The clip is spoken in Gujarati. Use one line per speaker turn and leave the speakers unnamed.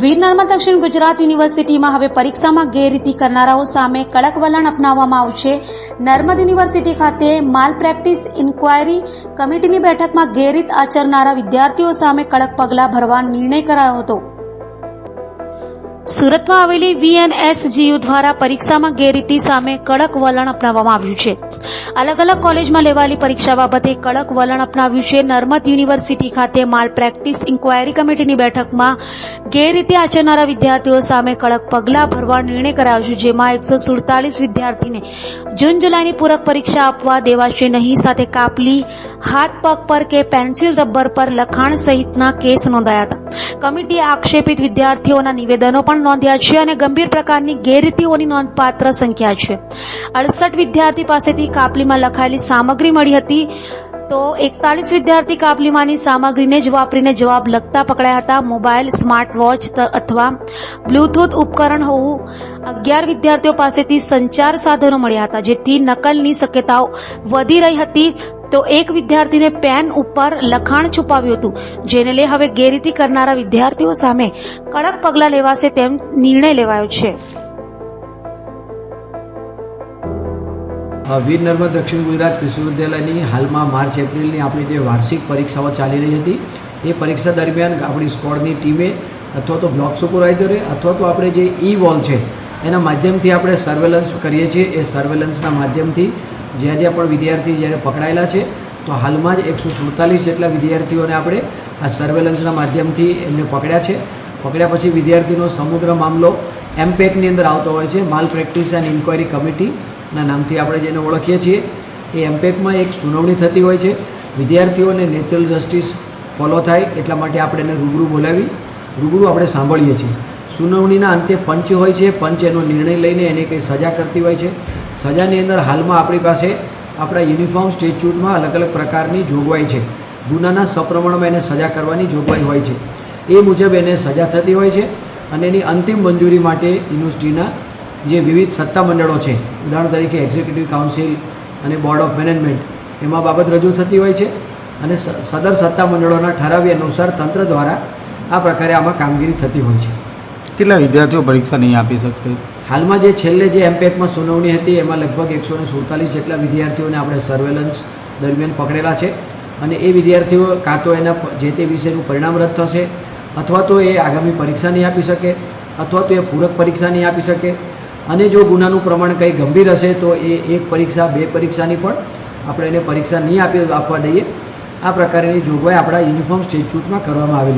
વીર નર્મદ દક્ષિણ ગુજરાત યુનિવર્સિટીમાં હવે પરીક્ષામાં ગેરરીતિ કરનારાઓ સામે કડક વલણ અપનાવવામાં આવશે. નર્મદ યુનિવર્સિટી ખાતે માલ પ્રેક્ટિસ ઇન્ક્વાયરી કમિટીની બેઠકમાં ગેરરીત આચરનારા વિદ્યાર્થીઓ સામે કડક પગલાં ભરવા નિર્ણય કરાયો હતો. સુરતમાં આવેલી વીએનએસજીયુ દ્વારા પરીક્ષામાં ગેરરીતિ સામે કડક વલણ અપનાવવામાં આવ્યું છે. અલગ અલગ કોલેજમાં લેવાયેલી પરીક્ષા બાબતે કડક વલણ અપનાવ્યું છે. નર્મદ યુનિવર્સિટી ખાતે માલ પ્રેક્ટિસ ઇન્ક્વાયરી કમિટીની બેઠકમાં ગેરરીતિ આચરનારા વિદ્યાર્થીઓ સામે કડક પગલાં ભરવા નિર્ણય કરાયો છે, જેમાં એકસો સુડતાલીસ વિદ્યાર્થીને જૂન જુલાઈની પૂરક પરીક્ષા આપવા દેવાશે નહીં. સાથે કાપલી, હાથ પગ પર કે પેન્સિલ, રબર પર લખાણ સહિતના કેસ નોંધાયા હતા. કમિટીએ આક્ષેપિત વિદ્યાર્થીઓના નિવેદનો પણ નોંધ્યા છે અને ગંભીર પ્રકારની ગેરરીતિઓની નોંધપાત્ર સંખ્યા છે. અડસઠ વિદ્યાર્થી પાસેથી કાપલીમાં લખાયેલી સામગ્રી મળી હતી. તો એકતાલીસ વિદ્યાર્થી કાપલીમાંની સામગ્રીને જ વાપરીને જવાબ લખતા પકડાયા હતા. મોબાઈલ, સ્માર્ટ વોચ અથવા બ્લૂટૂથ ઉપકરણ હોવું અગિયાર વિદ્યાર્થીઓ પાસેથી સંચાર સાધનો મળ્યા હતા, જેથી નકલની શક્યતાઓ વધી રહી હતી. તો એક વિદ્યાર્થીને પેન ઉપર લખાણ છુપાવ્યું હતું, જેને લઈ હવે ગેરરીતિ કરનારા વિદ્યાર્થીઓ સામે કડક પગલાં લેવાશે તેમ નિર્ણય લેવાયો છે.
વીર નર્મદ દક્ષિણ ગુજરાત વિશ્વવિદ્યાલયની હાલમાં માર્ચ એપ્રિલની આપણી જે વાર્ષિક પરીક્ષાઓ ચાલી રહી હતી, એ પરીક્ષા દરમિયાન આપણી સ્કોડની ટીમે અથવા તો બ્લોક સુપરવાઇઝરે અથવા તો આપણે જે ઈ વોલ છે, એના માધ્યમથી આપણે સર્વેલન્સ કરીએ છીએ. એ સર્વેલન્સના માધ્યમથી જ્યાં જ્યાં પણ વિદ્યાર્થી જ્યારે પકડાયેલા છે, તો હાલમાં જ એકસો સુડતાલીસ જેટલા વિદ્યાર્થીઓને આપણે આ સર્વેલન્સના માધ્યમથી એમને પકડ્યા છે. પકડ્યા પછી વિદ્યાર્થીનો સમગ્ર મામલો એમપેકની અંદર આવતો હોય છે, માલ પ્રેક્ટિસ એન્ડ ઇન્ક્વાયરી કમિટીના નામથી આપણે જેને ઓળખીએ છીએ, એ એમપેકમાં એક સુનાવણી થતી હોય છે. વિદ્યાર્થીઓને નેચરલ જસ્ટિસ ફોલો થાય એટલા માટે આપણે એને રૂબરૂ બોલાવી, રૂબરૂ આપણે સાંભળીએ છીએ. સુનાવણીના અંતે પંચ હોય છે, પંચ એનો નિર્ણય લઈને એને કંઈ સજા કરતી હોય છે. સજાની અંદર હાલમાં આપણી પાસે આપણા યુનિફોર્મ સ્ટેચ્યુટમાં અલગ અલગ પ્રકારની જોગવાઈ છે. ગુનાના સપ્રમાણમાં એને સજા કરવાની જોગવાઈ હોય છે. એ મુજબ એને સજા થતી હોય છે અને એની અંતિમ મંજૂરી માટે યુનિવર્સિટીના જે વિવિધ સત્તામંડળો છે, ઉદાહરણ તરીકે એક્ઝિક્યુટિવ કાઉન્સિલ અને બોર્ડ ઓફ મેનેજમેન્ટ, એમાં બાબત રજૂ થતી હોય છે અને સદર સત્તામંડળોના ઠરાવી અનુસાર તંત્ર દ્વારા આ પ્રકારે આમાં કામગીરી થતી હોય છે.
કેટલા વિદ્યાર્થીઓ પરીક્ષા નહીં આપી શકશે?
હાલમાં જે છેલ્લે જે એમ્પેકમાં સુનાવણી હતી, એમાં લગભગ એકસો ને સુડતાલીસ જેટલા વિદ્યાર્થીઓને આપણે સર્વેલન્સ દરમિયાન પકડેલા છે. અને એ વિદ્યાર્થીઓ કાં તો એના જે તે વિષયનું પરિણામ રદ થશે, અથવા તો એ આગામી પરીક્ષા નહીં આપી શકે, અથવા તો એ પૂરક પરીક્ષા નહીં આપી શકે. અને જો ગુનાનું પ્રમાણ કંઈ ગંભીર હશે, તો એ એક પરીક્ષા, બે પરીક્ષાની પણ આપણે એને પરીક્ષા નહીં આપી આપવા દઈએ. આ પ્રકારની જોગવાઈ આપણા યુનિફોર્મ સ્ટેચ્યુટમાં કરવામાં આવેલી